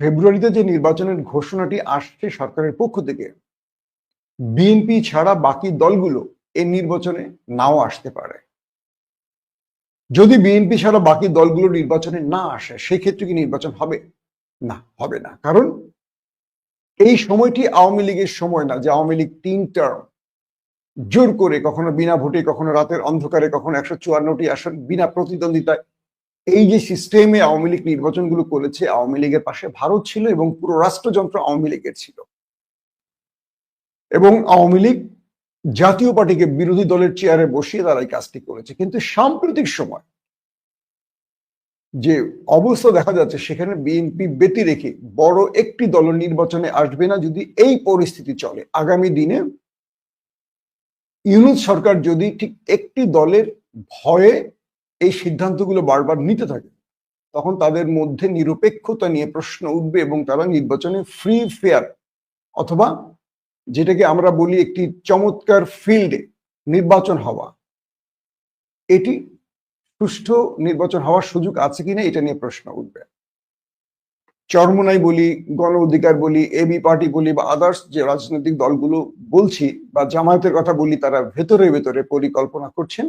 ফেব্রুয়ারিতে যে নির্বাচনের ঘোষণাটি আসছে সরকারের পক্ষ থেকে, বিএনপি ছাড়া বাকি দলগুলো এই নির্বাচনে নাও আসতে পারে। যদি বিএনপি ছাড়া বাকি দলগুলো নির্বাচনে না আসে সেই ক্ষেত্রে কি নির্বাচন হবে? না হবে না। কারণ এই সময়টি আওয়ামী লীগের সময় না, যে আওয়ামী লীগ তিন টার্ম জোর করে কখনো বিনা ভোটে, কখনো রাতের অন্ধকারে, কখনো একশো চুয়ান্নটি আসন বিনা প্রতিদ্বন্দ্বিতায় এই যে সিস্টেমে আওয়ামী লীগ নির্বাচনগুলো করেছে, আওয়ামী লীগের পাশে ভারত ছিল এবং পুরো রাষ্ট্রযন্ত্র আওয়ামী লীগের ছিল। এবং আওয়ামী লীগ জাতীয় পার্টিকে বিরোধী দলের চেয়ারে বসিয়ে তারা এই কাজটি করেছে। কিন্তু সাম্প্রতিক সময় যে অবস্থা দেখা যাচ্ছে, সেখানে বিএনপি ব্যতি রেখে বড় একটি দল নির্বাচনে আসবে না যদি এই পরিস্থিতি চলে। আগামী দিনে ইউনুস সরকার যদি ঠিক একটি দলের ভয়ে এই সিদ্ধান্তগুলো বারবার নিতে থাকে। তখন তাদের মধ্যে নিরপেক্ষতা নিয়ে প্রশ্ন উঠবে এবং তারা নির্বাচনে ফ্রি ফেয়ার অথবা যেটাকে আমরা বলি একটি চমৎকার ফিল্ডে নির্বাচন হওয়া। এটি সুষ্ঠু নির্বাচন হওয়ার সুযোগ আছে কিনা এটা নিয়ে প্রশ্ন উঠবে। চরমনাই বলি, গণ অধিকার বলি এবি পার্টি বলি বা আদার্স যে রাজনৈতিক দলগুলো বলছি বা জামায়াতের কথা বলি, তারা ভেতরে ভেতরে পরিকল্পনা করছেন।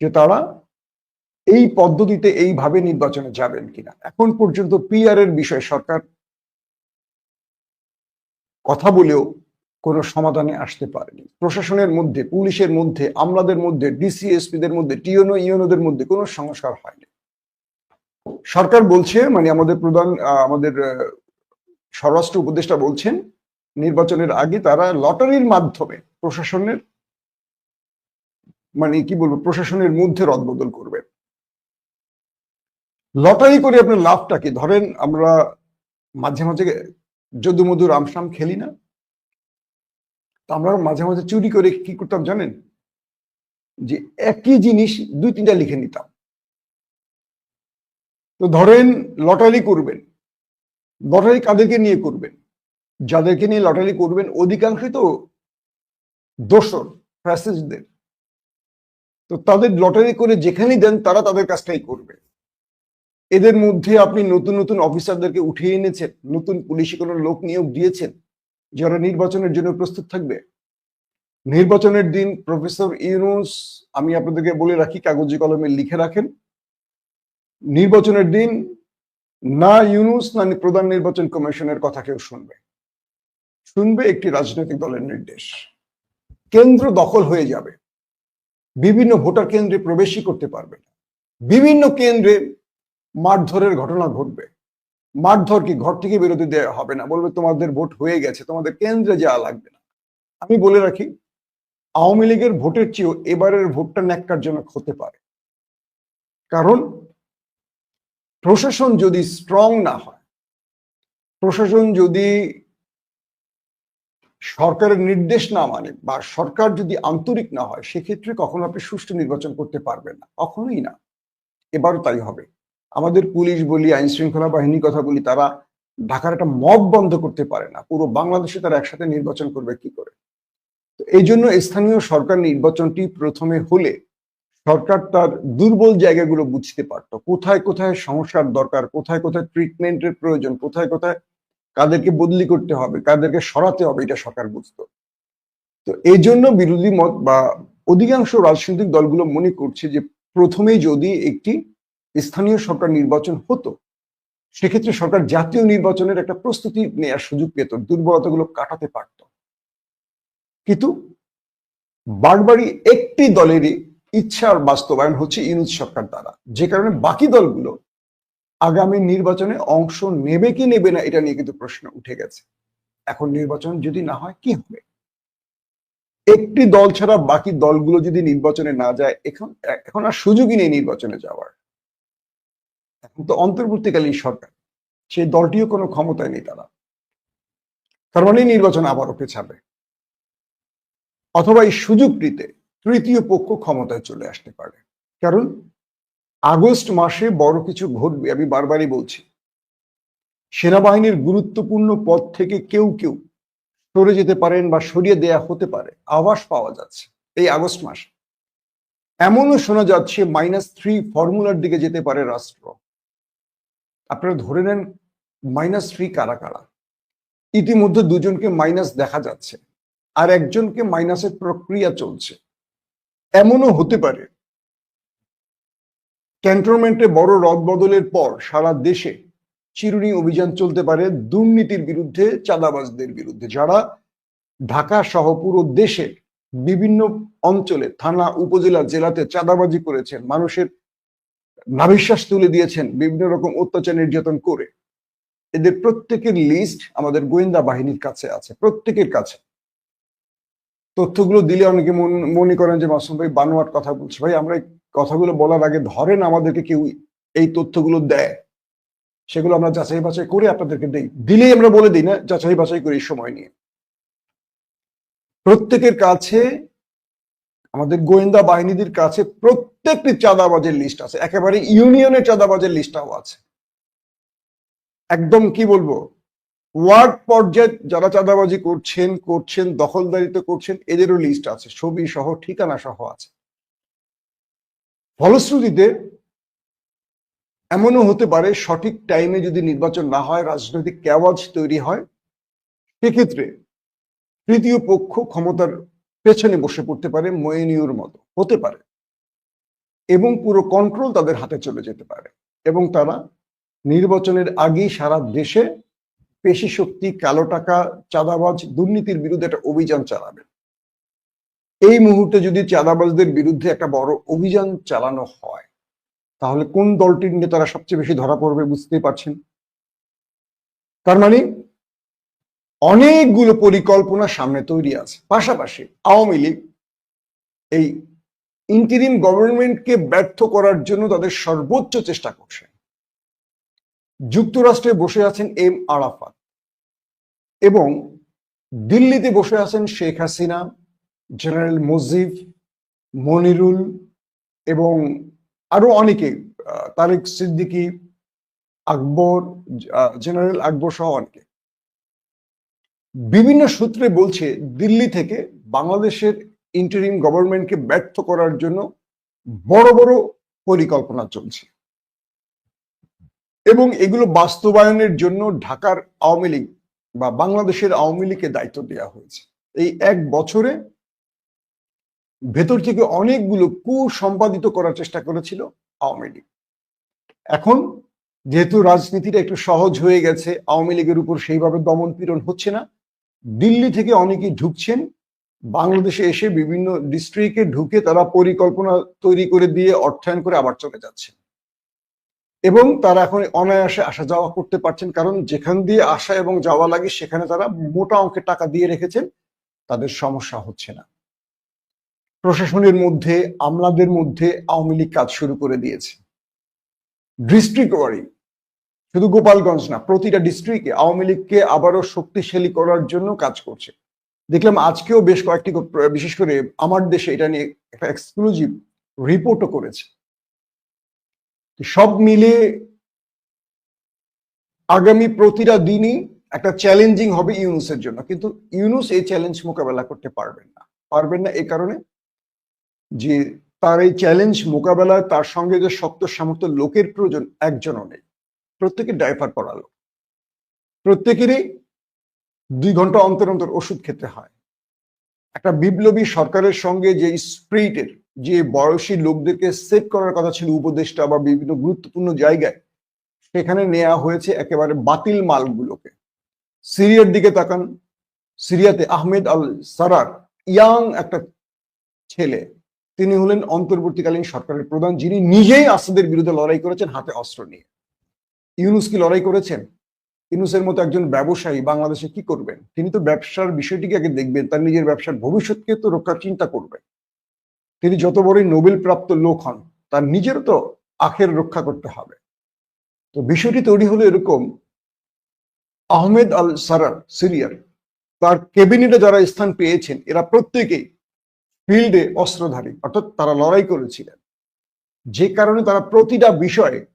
যে তারা এই পদ্ধতিতে এইভাবে নির্বাচনে যাবেন কিনা? এখন পর্যন্ত পিআর এর বিষয়ে সরকার কথা বলেও কোনো সমাধানে আসতে পারেনি। প্রশাসনের মধ্যে, পুলিশের মধ্যে, আমলাদের মধ্যে ডিসিএসপিদের মধ্যে টিওনো ইউনোদের মধ্যে কোনো সংস্কার হয়নি। সরকার বলছে মানে আমাদের প্রধান আমাদের স্বরাষ্ট্র উপদেষ্টা বলছেন, নির্বাচনের আগে তারা লটারির মাধ্যমে প্রশাসনের মানে কি বলব, প্রশাসনের মধ্যে রদবদল করবে। লটারি করে আপনার লাভটা কি? ধরেন আমরা মাঝে মাঝে যদু মধু রামসাম খেলি না? তো আমরা মাঝে মাঝে চুরি করে কি করতাম জানেন? যে একই জিনিস দুই তিনটা লিখে নিতাম। তো ধরেন লটারি করবেন, লটারি কাদেরকে নিয়ে করবেন? যাদেরকে নিয়ে লটারি করবেন, অধিকাংশই তো দোসর, ফ্যাসিস্টদের। তো তাদের লটারি করে যেখানেই দেন, তারা তাদের কাজটাই করবে। এদের মধ্যে আপনি নতুন নতুন অফিসারদেরকে উঠিয়ে এনেছেন, নতুন পুলিশি কোনো লোক নিয়োগ দিয়েছেন, যারা নির্বাচনের জন্য প্রস্তুত থাকবে। নির্বাচনের দিন প্রফেসর ইউনুস, আমি আপনাদেরকে বলে রাখি, কাগজে কলমে লিখে রাখেন, নির্বাচনের দিন না ইউনুস, না প্রধান নির্বাচন কমিশনের কথা কেউ শুনবে। শুনবে একটি রাজনৈতিক দলের নির্দেশ। কেন্দ্র দখল হয়ে যাবে। বিভিন্ন ভোটার কেন্দ্রে প্রবেশই করতে পারবে না। বিভিন্ন কেন্দ্রে মারধরের ঘটনা ঘটবে। মারধর কি ঘর থেকে বেরোতে দেওয়া হবে না? বলবে, তোমাদের ভোট হয়ে গেছে, তোমাদের কেন্দ্রে যাওয়া লাগবে না। আমি বলে রাখি, আওয়ামী লীগের ভোটের চেয়েও এবারের ভোটটা ন্যাক্কারজনক হতে পারে। কারণ, প্রশাসন যদি স্ট্রং না হয়, প্রশাসন যদি সরকারের নির্দেশ না মানে বা সরকার যদি আন্তরিক না হয়, সেক্ষেত্রে কখনো আপনি সুষ্ঠু নির্বাচন করতে পারবেন না। কখনোই না। এবারও তাই হবে। আমাদের পুলিশ বলি আইন শৃঙ্খলা বাহিনীর কথা বলি, তারা ঢাকার একটা মব বন্ধ করতে পারে না। পুরো বাংলাদেশে তারা একসাথে নির্বাচন করবে কি করে? তো এই জন্য স্থানীয় সরকার নির্বাচনটি প্রথমে হলে সরকার তার দুর্বল জায়গাগুলো বুঝতে পারতো। কোথায় কোথায় সমস্যার দরকার, কোথায় কোথায় ট্রিটমেন্টের প্রয়োজন, কোথায় কোথায় কাদেরকে বদলি করতে হবে, কাদেরকে সরাতে হবে, এটা সরকার বুঝতো। তো এই জন্য বিরোধী মত বা অধিকাংশ রাজনৈতিক দলগুলো মনে করছে যে প্রথমেই যদি একটি স্থানীয় সরকার নির্বাচন হতো, সেক্ষেত্রে সরকার জাতীয় নির্বাচনের একটা প্রস্তুতি নেওয়ার সুযোগ পেত, দুর্বলতাগুলো কাটাতে পারত। কিন্তু বারবারই একটি দলেরই ইচ্ছার বাস্তবায়ন হচ্ছে ইউনুস সরকার দ্বারা। যে কারণে বাকি দলগুলো আগামী নির্বাচনে অংশ নেবে কি নেবে না, এটা নিয়ে কিন্তু প্রশ্ন উঠে গেছে। এখন নির্বাচন যদি না হয়, কি হবে? একটি দল ছাড়া বাকি দলগুলো যদি নির্বাচনে না যায়, এখন এখন আর সুযোগই নেই নির্বাচনে যাওয়ার। এখন তো অন্তর্বর্তীকালীন সরকার, সেই দলটিও কোনো ক্ষমতায় নেই তারা। তার মানে নির্বাচন আবারও পেছাবে। অথবা এই সুযোগটিতে তৃতীয় পক্ষ ক্ষমতায় চলে আসতে পারে। কারণ আগস্ট মাসে বড় কিছু ঘটবে, আমি বারবারই বলছি। সেনাবাহিনীর গুরুত্বপূর্ণ পদ থেকে কেউ কেউ সরে যেতে পারেন বা সরিয়ে দেয়া হতে পারে, আভাস পাওয়া যাচ্ছে এই আগস্ট মাসে। এমনও শোনা যাচ্ছে মাইনাস থ্রি ফর্মুলার দিকে যেতে পারে রাষ্ট্র। আপনারা ধরে নেন মাইনাস থ্রি কারা কারা? ইতিমধ্যে দুজনকে মাইনাস দেখা যাচ্ছে, আর একজনকে মাইনাসের প্রক্রিয়া চলছে। এমনও হতে পারে ক্যান্টনমেন্টে বড় রদ বদলের পর সারা দেশে চিরুনি অভিযান চলতে পারে দুর্নীতির বিরুদ্ধে, চাঁদাবাজদের বিরুদ্ধে। যারা ঢাকা সহ পুরো দেশে বিভিন্ন অঞ্চলে, থানা, উপজেলা, জেলাতে চাঁদাবাজি করেছেন, মানুষের নাভিশ্বাস তুলে দিয়েছেন, বিভিন্ন রকম অত্যাচার নির্যাতন করে, এদের প্রত্যেকের লিস্ট আমাদের গোয়েন্দা বাহিনীর কাছে আছে, প্রত্যেকের কাছে। তথ্যগুলো দিলে অনেকে মন- করেন যে, মাসুম ভাই বানোয়ার কথা বলছে। ভাই, আমরা কথাগুলো বলার আগে ধরেন আমাদেরকে কেউ এই তথ্যগুলো দেয়। সেগুলো আমরা যাচাই বাছাই করে আপনাদেরকে দেই। দিলেই আমরা বলে দিই না, যাচাই বাছাই করি সময় নিয়ে। প্রত্যেকের কাছে, আমাদের গোয়েন্দা বাহিনীদের কাছে প্রত্যেকটি চাঁদাবাজের লিস্ট আছে। একেবারে ইউনিয়নের চাঁদাবাজের লিস্টটাও আছে। একদম কি বলব? ওয়ার্ড পর্যায়ে যারা চাঁদাবাজি করছেন করছেন দখলদারিত্ব করছেন, এদেরও লিস্ট আছে। ছবি সহ, ঠিকানা সহ আছে। ফলশ্রুতিতে এমনও হতে পারে, সঠিক টাইমে যদি নির্বাচন না হয়, রাজনৈতিক ক্যাওয়াজ তৈরি হয়, সেক্ষেত্রে তৃতীয় পক্ষ ক্ষমতার পেছনে বসে পড়তে পারে ময়নিউর মতো। হতে পারে। এবং পুরো কন্ট্রোল তাদের হাতে চলে যেতে পারে। এবং তারা নির্বাচনের আগেই সারা দেশে পেশি শক্তি কালো টাকা, চাঁদাবাজ, দুর্নীতির বিরুদ্ধে একটা অভিযান চালাবে। এই মুহূর্তে যদি চাঁদাবাজদের বিরুদ্ধে একটা বড় অভিযান চালানো হয়, তাহলে কোন দলটির নেতারা সবচেয়ে বেশি ধরা পড়বে বুঝতেই পারছেন? তার মানে অনেকগুলো পরিকল্পনা সামনে তৈরি আছে। পাশাপাশি আওয়ামী লীগ এই ইন্টিরিম গভর্নমেন্টকে ব্যর্থ করার জন্য তাদের সর্বোচ্চ চেষ্টা করছে। যুক্তরাষ্ট্রে বসে আছেন এম আরাফাত এবং দিল্লিতে বসে আছেন শেখ হাসিনা। জেনারেল মুজিব, মনিরুল এবং আরও অনেকে তারেক সিদ্দিকী, আকবর জেনারেল আকবর সহ অনেকে। বিভিন্ন সূত্রে বলছে দিল্লি থেকে বাংলাদেশের ইন্টারিম গভর্নমেন্টকে ব্যর্থ করার জন্য বড় বড় পরিকল্পনা চলছে। এবং এগুলো বাস্তবায়নের জন্য ঢাকার আওয়ামী লীগ বা বাংলাদেশের আওয়ামী লীগকে দায়িত্ব দেওয়া হয়েছে। এই এক বছরে ভেতর থেকে অনেকগুলো কুসম্পাদিত করার চেষ্টা করেছিল আওয়ামী লীগ। এখন যেহেতু রাজনীতিটা একটু সহজ হয়ে গেছে, আওয়ামী লীগের উপর সেইভাবে দমন পীড়ন হচ্ছে না, দিল্লি থেকে অনেকেই ঢুকছেন, বাংলাদেশে এসে বিভিন্ন ডিস্ট্রিক্টে ঢুকে তারা পরিকল্পনা তৈরি করে দিয়ে অর্থায়ন করে আবার চলে যাচ্ছে এবং তারা এখন অনায়াসে আসা যাওয়া করতে পারছেন, কারণ যেখান দিয়ে আসা এবং যাওয়া লাগে সেখানে তারা মোটা অঙ্কের টাকা দিয়ে রেখেছেন, তাদের সমস্যা হচ্ছে না। প্রশাসনের মধ্যে, আমলাদের মধ্যে আওয়ামী লীগ কাজ শুরু করে দিয়েছে। ডিস্ট্রিক্ট ওয়ারি শুধু গোপালগঞ্জ না, প্রতিটা ডিস্ট্রিক্টে আওয়ামী লীগকে আবারও শক্তিশালী করার জন্য কাজ করছে। দেখলাম আজকেও বেশ কয়েকটি বিশেষ করে আমার দেশে এটা নিয়ে একটা এক্সক্লুসিভ রিপোর্টও করেছে। সব মিলে আগামী প্রতিটা দিনই একটা চ্যালেঞ্জিং হবে ইউনুসের জন্য। কিন্তু ইউনুস এই চ্যালেঞ্জ মোকাবেলা করতে পারবেন না। পারবেন না এই কারণে যে তার এই চ্যালেঞ্জ মোকাবেলায় তার সঙ্গে যে শক্ত সামর্থ্য লোকের প্রয়োজন একজনও নেই। প্রত্যেকে ডাইপার পড়ালো প্রত্যেকেরই দুই ঘণ্টা অন্তর অন্তর ওষুধ খেতে হয়। একটা বিপ্লবী সরকারের সঙ্গে যে স্প্রিটের যে বয়সী লোকদেরকে সেট করার কথা ছিল উপদেষ্টা বা বিভিন্ন গুরুত্বপূর্ণ জায়গায়, সেখানে নেওয়া হয়েছে একেবারে বাতিল মালগুলোকে। সিরিয়ার দিকে তাকান, সিরিয়াতে আহমেদ আল সারার ইয়াং একটা ছেলে তিনি হলেন অন্তর্বর্তীকালীন সরকারের প্রধান, যিনি নিজেই আসাদের বিরুদ্ধে লড়াই করেছেন, হাতে অস্ত্র নিয়ে। ইউনুস কি লড়াই করেছেন? ইউনুসের মতো একজন ব্যবসায়ী বাংলাদেশে কি করবেন? তিনি তো ব্যবসার বিষয়টিকে আগে দেখবেন, তার নিজের ব্যবসার ভবিষ্যৎকে তো রক্ষার চিন্তা করবেন। তিনি যত বড়ই নোবেল প্রাপ্ত লোক হন, তার নিজের তো আখের রক্ষা করতে হবে। তো বিষয়টি তৈরি হলো এরকম, আহমেদ আল সারার, সিরিয়ার, তার ক্যাবিনেটে যারা স্থান পেয়েছেন, এরা প্রত্যেকেই ফিল্ডে অস্ত্রধারী, অর্থাৎ তারা লড়াই করেছিলেন। যে কারণে তারা প্রতিটা বিষয়ে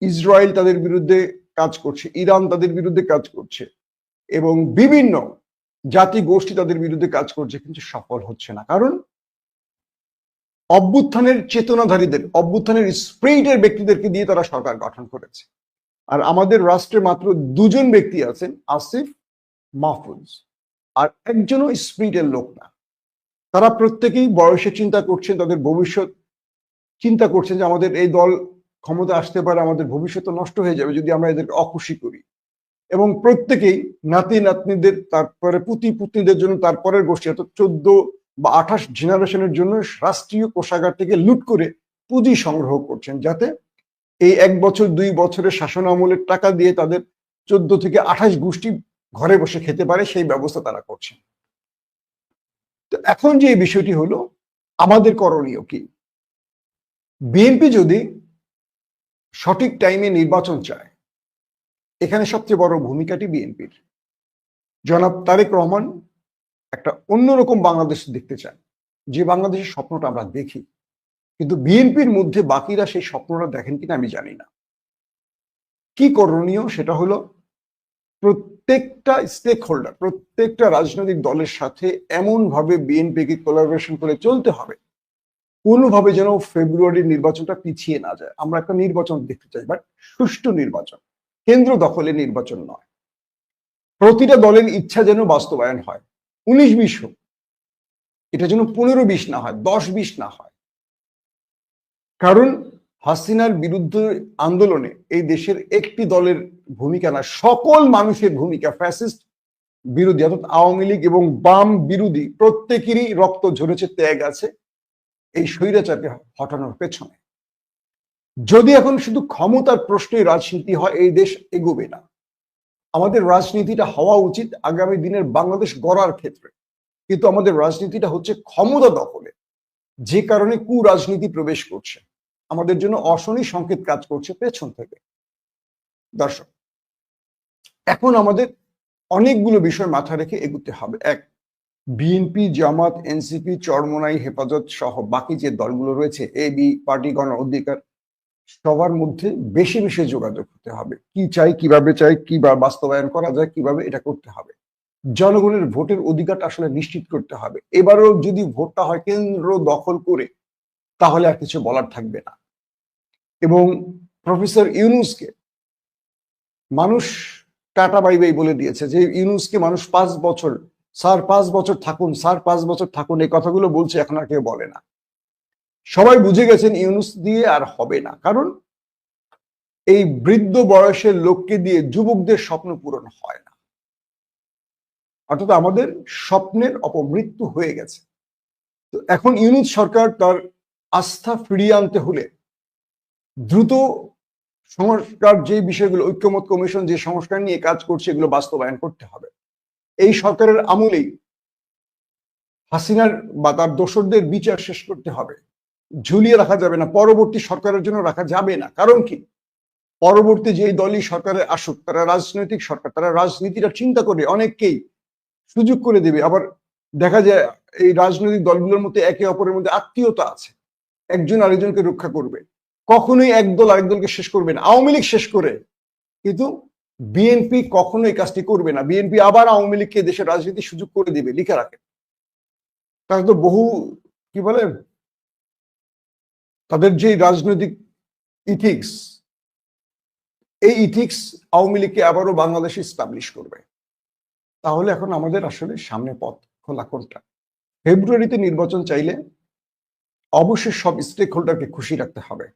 ইসরায়েল তাদের বিরুদ্ধে কাজ করছে, ইরান তাদের বিরুদ্ধে কাজ করছে এবং বিভিন্ন জাতি গোষ্ঠী তাদের বিরুদ্ধে কাজ করছে, কিন্তু সফল হচ্ছে না। কারণ অভ্যুত্থানের চেতনাধারীদের, অভ্যুত্থানের স্প্রিটের ব্যক্তিদেরকে দিয়ে তারা সরকার গঠন করেছে। আর আমাদের রাষ্ট্রে মাত্র দুজন ব্যক্তি আছেন, আসিফ মাহফুজ। আর একজনও স্পিরিটের লোক না। তারা প্রত্যেকেই বয়সে চিন্তা করছেন, তাদের ভবিষ্যৎ চিন্তা করছেন যে আমাদের এই দল ক্ষমতা আসতে পারে, আমাদের ভবিষ্যৎ নষ্ট হয়ে যাবে যদি আমরা এদেরকে অখুশি করি। এবং প্রত্যেকেই নাতি নাতনিদের, তারপরে পুতি পুতনিদের জন্য তারপরের গোষ্ঠী, অর্থাৎ চোদ্দ বা আঠাশ জেনারেশনের জন্য রাষ্ট্রীয় কোষাগার থেকে লুট করে পুঁজি সংগ্রহ করছেন যাতে এই এক বছর, দুই বছরের শাসন আমলের টাকা দিয়ে তাদের চোদ্দ থেকে আঠাশ গোষ্ঠী ঘরে বসে খেতে পারে, সেই ব্যবস্থা তারা করছেন। তো এখন যে বিষয়টি হলো, আমাদের করণীয় কি? বিএনপি যদি সঠিক টাইমে নির্বাচন চায়, এখানে সবচেয়ে বড় ভূমিকাটি বিএনপির। জনাব তারেক রহমান একটা অন্যরকম বাংলাদেশ দেখতে চান। যে বাংলাদেশের স্বপ্নটা আমরা দেখি, কিন্তু বিএনপির মধ্যে বাকিরা সেই স্বপ্নটা দেখেন কিনা আমি জানি না। কি করণীয় সেটা হলো প্রত্যেকটা স্টেক হোল্ডার প্রত্যেকটা রাজনৈতিক দলের সাথে এমন ভাবে বিএনপিকে কোলাবোরেশন করে চলতে হবে। কোনোভাবে যেন ফেব্রুয়ারির নির্বাচনটা পিছিয়ে না যায়। আমরা একটা নির্বাচন দেখতে চাই বাট সুষ্ঠু নির্বাচন, কেন্দ্র দখলে নির্বাচন নয়। প্রতিটা দলের ইচ্ছা যেন বাস্তবায়ন হয়। উনিশ বিশ হোক, এটা যেন পনেরো বিশ না হয়, দশ বিশ না হয়। কারণ হাসিনার বিরুদ্ধে আন্দোলনে এই দেশের একটি দলের ভূমিকা না, সকল মানুষের ভূমিকা ফ্যাসিস্ট বিরোধী অর্থাৎ আওয়ামী লীগ এবং বাম বিরোধী প্রত্যেকেরই রক্ত ঝরেছে, ত্যাগ আছে এই স্বৈরাচারকে হটানোর পেছনে। যদি এখন শুধু ক্ষমতার প্রশ্নে রাজনীতি হয়, এই দেশ এগোবে না। আমাদের রাজনীতিটা হওয়া উচিত আগামী দিনের বাংলাদেশ গড়ার ক্ষেত্রে। কিন্তু আমাদের রাজনীতিটা হচ্ছে ক্ষমতা দখলে, যে কারণে কুরাজনীতি প্রবেশ করছে। আমাদের জন্য অশনি সংকেত কাজ করছে পেছন থেকে। দর্শক, এখন আমাদের অনেকগুলো বিষয় মাথায় রেখে এগুতে হবে। এক বিএনপি জামাত এনসিপি চরমনাই, হেফাজত সহ বাকি যে দলগুলো রয়েছে এ বি পার্টি, গণ অধিকার, সবার মধ্যে বেশি বেশি যোগাযোগ হতে হবে। কি চাই, কীভাবে চাই কীভাবে বাস্তবায়ন করা যায়, কীভাবে এটা করতে হবে। জনগণের ভোটের অধিকারটা আসলে নিশ্চিত করতে হবে। এবারও যদি ভোটটা হয় কেন্দ্র দখল করে তাহলে আর কিছু বলার থাকবে না। এবং প্রফেসর ইউনুসকে মানুষ টাটা বাই বাই বলে দিয়েছে যে ইউনুসকে মানুষ পাঁচ বছর, স্যার পাঁচ বছর থাকুন, স্যার পাঁচ বছর থাকুন, এই কথাগুলো বলছে এখন আর কেউ বলে না। সবাই বুঝে গেছেন ইউনুস দিয়ে আর হবে না, কারণ এই বৃদ্ধ বয়সের লোককে দিয়ে যুবকদের স্বপ্ন পূরণ হয় না। অর্থাৎ আমাদের স্বপ্নের অপমৃত্যু হয়ে গেছে। তো এখন ইউনুস সরকার তার আস্থা ফিরিয়ে আনতে হলে দ্রুত সংস্কার যে বিষয়গুলো, ঐক্যমত কমিশন যে সংস্কার নিয়ে কাজ করছে, এগুলো বাস্তবায়ন করতে হবে। এই সরকারের আমলেই হাসিনার বা তার দোসরদের বিচার শেষ করতে হবে। ঝুলিয়ে রাখা যাবে না, পরবর্তী সরকারের জন্য রাখা যাবে না। কারণ কি? পরবর্তী যে দলই সরকারে আসুক, তারা রাজনৈতিক সরকার, তারা রাজনীতিটা চিন্তা করে অনেককেই সুযোগ করে দেবে। আবার দেখা যায়, এই রাজনৈতিক দলগুলোর মধ্যে একে অপরের মধ্যে আত্মীয়তা আছে। একজন আরেকজনকে রক্ষা করবে। কখনোই একদল আরেক দলকে শেষ করবে না। আওয়ামী লীগ শেষ করে। কিন্তু বিএনপি কখনো এই কাজটি করবে না। বিএনপি আবার আওয়ামী লীগকে দেশের রাজনীতি সুযোগ করে দিবে, লিখে রাখে। তারা তো বহু, কি বলে, তাদের যে রাজনৈতিক ইথিক্স এই ইথিক্স আওয়ামী লীগকে আবারও বাংলাদেশে স্টাবলিশ করবে। তাহলে এখন আমাদের আসলে সামনে পথ খোলা কোনটা? ফেব্রুয়ারিতে নির্বাচন চাইলে অবশ্যই সব স্টেক হোল্ডারকে খুশি রাখতে হবে।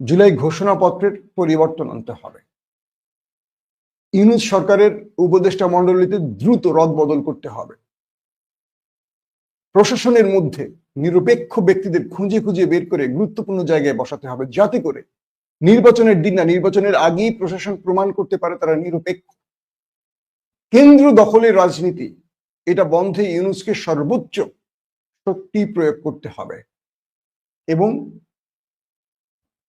জুলাই ঘোষণাপত্রের পরিবর্তন আনতে হবে। ইউনুস সরকারের উপদেষ্টা মন্ডলীতে দ্রুত রদ বদল করতে হবে। প্রশাসনের মধ্যে নিরপেক্ষ ব্যক্তিদের খুঁজে খুঁজে বের করে গুরুত্বপূর্ণ জায়গায় বসাতে হবে, যাতে করে নির্বাচনের দিন না, নির্বাচনের আগেই প্রশাসন প্রমাণ করতে পারে তারা নিরপেক্ষ। কেন্দ্র দখলের রাজনীতি, এটা বন্ধে ইউনুসকে সর্বোচ্চ শক্তি প্রয়োগ করতে হবে। এবং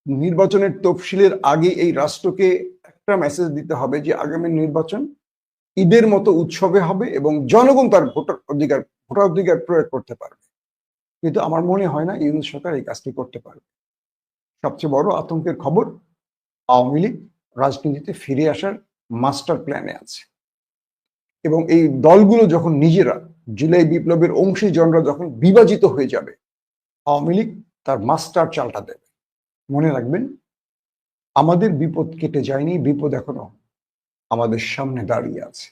নির্বাচনের তফসিলের আগে এই রাষ্ট্রকে একটা মেসেজ দিতে হবে যে, আগামী নির্বাচন ঈদের মতো উৎসবে হবে এবং জনগণ তার ভোটার অধিকার ভোটাধিকার প্রয়োগ করতে পারবে। কিন্তু আমার মনে হয় না ইউনুস সরকার এই কাজটি করতে পারবে। সবচেয়ে বড় আতঙ্কের খবর, আওয়ামী লীগ রাজনীতিতে ফিরে আসার মাস্টার প্ল্যানে আছে। এবং এই দলগুলো যখন নিজেরা জুলাই বিপ্লবের অংশীজনরা যখন বিভাজিত হয়ে যাবে, আওয়ামী লীগ তার মাস্টার চালটা দেবে। মনে রাখবেন, আমাদের বিপদ কেটে যায়নি, বিপদ এখনও আমাদের সামনে দাঁড়িয়ে আছে।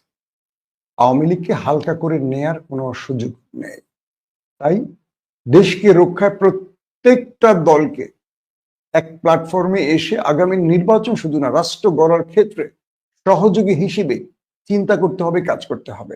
আওয়ামী লীগকে হালকা করে নেয়ার কোনো সুযোগ নেই। তাই দেশকে রক্ষায় প্রত্যেকটা দলকে এক প্ল্যাটফর্মে এসে আগামী নির্বাচন শুধু না, রাষ্ট্র গড়ার ক্ষেত্রে সহযোগী হিসেবে চিন্তা করতে হবে, কাজ করতে হবে।